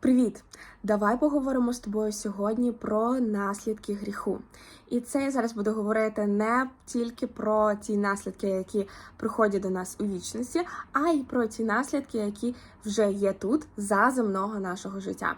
Привіт! Давай поговоримо з тобою сьогодні про наслідки гріху. І це я зараз буду говорити не тільки про ті наслідки, які приходять до нас у вічності, а й про ті наслідки, які вже є тут за земного нашого життя.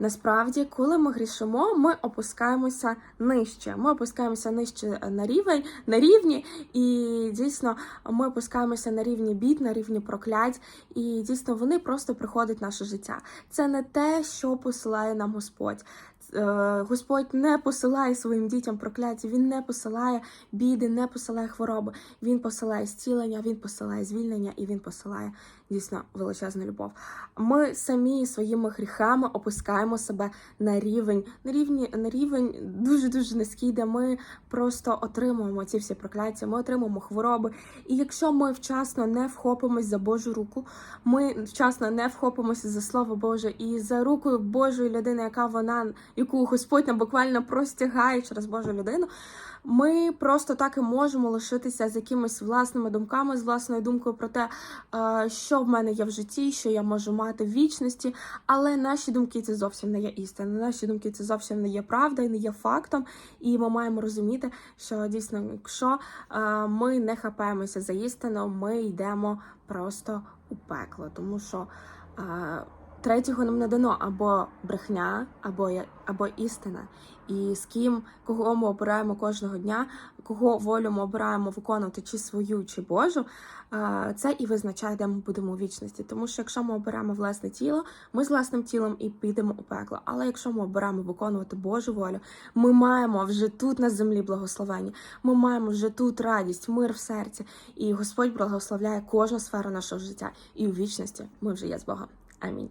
Насправді, коли ми грішимо, ми опускаємося нижче. Ми опускаємося нижче на рівень, на рівні, і дійсно ми опускаємося на рівні бід, на рівні проклять, і дійсно вони просто приходять в наше життя. Це не те, що посилає нам Господь. Е, Господь не посилає своїм дітям прокляття, Він не посилає біди, не посилає хвороби. Він посилає зцілення, він посилає звільнення і він посилає дійсно величезну любов. Ми самі своїми гріхами опускаємо себе на рівень, на рівні на рівень дуже дуже низький, де ми просто отримуємо ці всі прокляття, ми отримуємо хвороби. І якщо ми вчасно не вхопимось за Божу руку, ми вчасно не вхопимося за Слово Боже і за рукою Божої людини, яка вона, яку Господь нам буквально простягає через Божу людину. Ми просто так і можемо лишитися з якимись власними думками, з власною думкою про те, е, що в мене є в житті, що я можу мати в вічності. Але наші думки це зовсім не є істина. Наші думки це зовсім не є правда і не є фактом. І ми маємо розуміти, що дійсно, якщо е, ми не хапаємося за істину, ми йдемо просто у пекло, тому що. Третього нам не дано або брехня, або або істина. І з ким, кого ми обираємо кожного дня, кого волю ми обираємо виконувати чи свою, чи Божу, це і визначає, де ми будемо у вічності. Тому що якщо ми обираємо власне тіло, ми з власним тілом і підемо у пекло. Але якщо ми обираємо виконувати Божу волю, ми маємо вже тут на землі благословення. Ми маємо вже тут радість, мир в серці. І Господь благословляє кожну сферу нашого життя. І у вічності ми вже є з Богом. Амінь.